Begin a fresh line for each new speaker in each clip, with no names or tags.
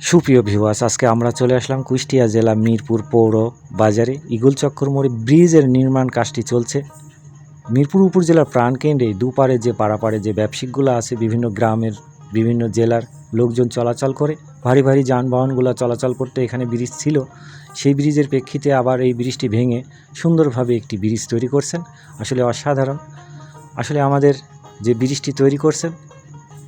সুপ্রিয় ভিউয়ার্স আজকে আমরা চলে আসলাম কুষ্টিয়া জেলা মিরপুর পৌর বাজারে। ইগল চক্কর মোড়ে ব্রিজের নির্মাণ কাজটি চলছে। মিরপুর উপজেলার প্রাণকেন্দ্রে দুপারে যে পাড়াপাড়ে যে ব্যবসায়িকগুলো আছে, বিভিন্ন গ্রামের, বিভিন্ন জেলার লোকজন চলাচল করে। ভারী ভারী যানবাহনগুলো চলাচল করতে এখানে ব্রিজ ছিল। সেই ব্রিজের প্রেক্ষিতে আবার এই ব্রিজটি ভেঙে সুন্দরভাবে একটি ব্রিজ তৈরি করছেন। আসলে অসাধারণ। আসলে আমাদের যে ব্রিজটি তৈরি করছেন,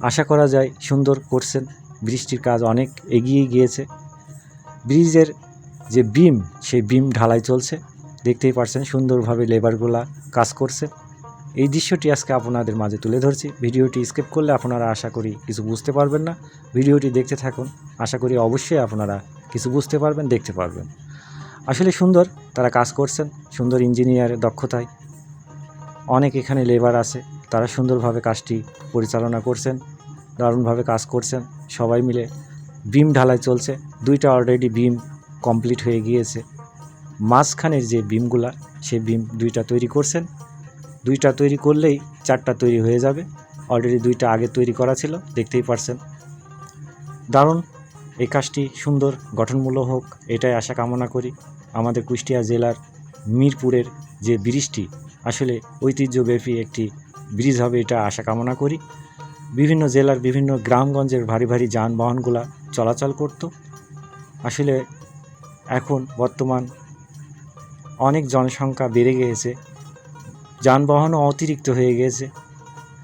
আশা করা যায় সুন্দর করছেন। ব্রিজটির কাজ অনেক এগিয়ে গিয়েছে। ব্রিজের যে বিম, সেই বিম ঢালাই চলছে। দেখতেই পারছেন সুন্দরভাবে লেবারগুলা কাজ করছে। এই দৃশ্যটি আজকে আপনাদের মাঝে তুলে ধরছি। ভিডিওটি স্কিপ করলে আপনারা আশা করি কিছু বুঝতে পারবেন না। ভিডিওটি দেখতে থাকুন। আশা করি অবশ্যই আপনারা কিছু বুঝতে পারবেন, দেখতে পারবেন। আসলে সুন্দর, তারা কাজ করছেন। সুন্দর ইঞ্জিনিয়ারের দক্ষতায়। অনেক এখানে লেবার আছে। তারা সুন্দরভাবে কাজটি পরিচালনা করছেন। দারুণভাবে কাজ করছেন। সবাই মিলে বিম ঢালাই চলছে। দুইটা অলরেডি বিম কমপ্লিট হয়ে গিয়েছে। মাঝখানের যে বিমগুলা সেই বিম দুইটা তৈরি করছেন। দুইটা তৈরি করলেই চারটা তৈরি হয়ে যাবে। অলরেডি দুইটা আগে তৈরি করা ছিল, দেখতেই পারছেন। দারুণ। এই কাজটি সুন্দর, গঠনমূলক হোক, এটাই আশা কামনা করি। আমাদের কুষ্টিয়া জেলার মিরপুরের যে ব্রিজটি, আসলে ঐতিহ্যব্যাপী একটি ব্রিজ হবে, এটা আশা কামনা করি। বিভিন্ন জেলার বিভিন্ন গ্রামগঞ্জের ভারী ভারী যানবাহনগুলা চলাচল করত। আসলে এখন বর্তমান অনেক জনসংখ্যা বেড়ে গিয়েছে। যানবাহনও অতিরিক্ত হয়ে গিয়েছে।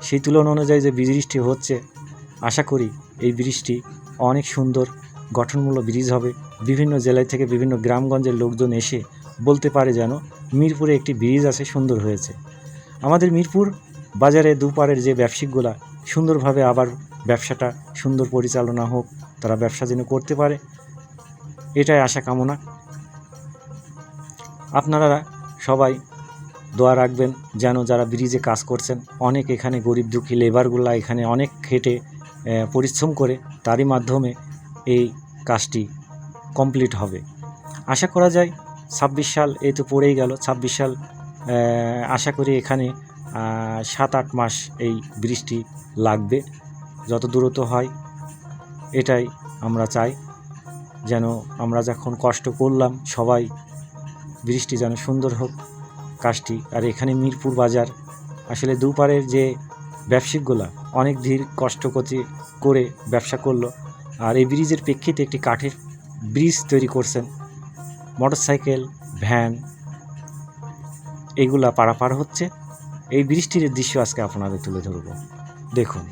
সেই তুলনা অনুযায়ী যে ব্রিজটি হচ্ছে, আশা করি এই ব্রিজটি অনেক সুন্দর গঠনমূলক ব্রিজ হবে। বিভিন্ন জেলায় থেকে বিভিন্ন গ্রামগঞ্জের লোকজন এসে বলতে পারে যেন মিরপুরে একটি ব্রিজ আছে, সুন্দর হয়েছে। আমাদের মিরপুর বাজারে দুপারের যে ব্যবসায়িকগুলা, সুন্দরভাবে আবার ব্যবসাটা সুন্দর পরিচালনা হোক, তারা ব্যবসা যেন করতে পারে, এটাই আশা কামনা। আপনারা সবাই দোয়া রাখবেন যেন যারা ব্রিজে কাজ করছেন, অনেক এখানে গরিব দুঃখী লেবারগুলা এখানে অনেক খেটে পরিশ্রম করে, তারই মাধ্যমে এই কাজটি কমপ্লিট হবে। আশা করা যায় ছাব্বিশ সাল এই তো পড়েই গেল, ছাব্বিশ সাল আশা করি এখানে সাত আট মাস এই বৃষ্টি লাগবে, যত দূরত্ব হয়, এটাই আমরা চাই। যেন আমরা যখন কষ্ট করলাম, সবাই বৃষ্টি যেন সুন্দর হোক, কাজটি। আর এখানে মিরপুর বাজার, আসলে দুপারের যে ব্যবসায়িকগুলা, অনেক ধীর কষ্ট করে ব্যবসা করল। আর এই ব্রিজের প্রেক্ষিতে একটি কাঠের ব্রিজ তৈরি করছেন। মোটরসাইকেল, ভ্যান, এগুলা পারাপার হচ্ছে। এই বৃষ্টির দৃশ্য আজকে আপনাদের তুলে ধরব। দেখুন।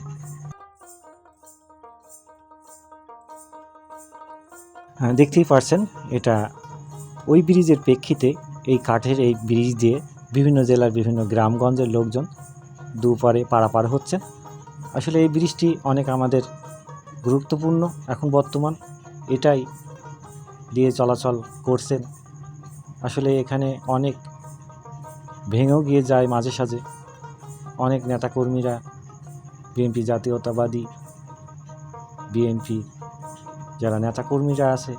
হ্যাঁ দেখতেই পারছেন, এটা ওই ব্রিজের প্রেক্ষিতে এই কাঠের এই ব্রিজ দিয়ে বিভিন্ন জেলার বিভিন্ন গ্রামগঞ্জের লোকজন দুপারে পারাপার হচ্ছে আসলে এই ব্রিজটি অনেক আমাদের গুরুত্বপূর্ণ এখন বর্তমান, এটাই দিয়ে চলাচল করছেন। আসলে এখানে অনেক ভেঙেও গিয়ে যায় মাঝে সাঝে। অনেক নেতাকর্মীরা, বিএনপি জাতীয়তাবাদী, বিএনপি যারা নেতাকর্মীরা আছে,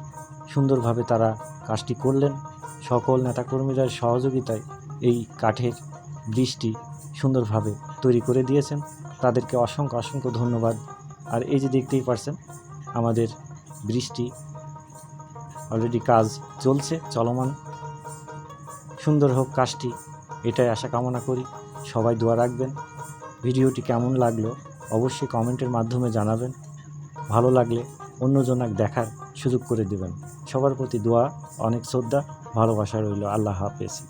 সুন্দরভাবে তারা কাজটি করলেন। সকল নেতাকর্মীরা সহযোগিতায় এই কাঠের বৃষ্টি সুন্দরভাবে তৈরি করে দিয়েছেন। তাদেরকে অসংখ্য অসংখ্য ধন্যবাদ। আর এই যে দেখতেই পারছেন, আমাদের বৃষ্টি অলরেডি কাজ চলছে, চলমান। সুন্দর হোক কাজটি। এটাই আশা কামনা করি। সবাই দোয়া রাখবেন। ভিডিওটি কেমন লাগল অবশ্যই কমেন্টের মাধ্যমে জানাবেন। ভালো লাগলে অন্যজনাক দেখার সুযোগ করে দেবেন। সবার প্রতি দোয়া, অনেক শ্রদ্ধা, ভালোবাসা রইল। আল্লাহ হাফেজ।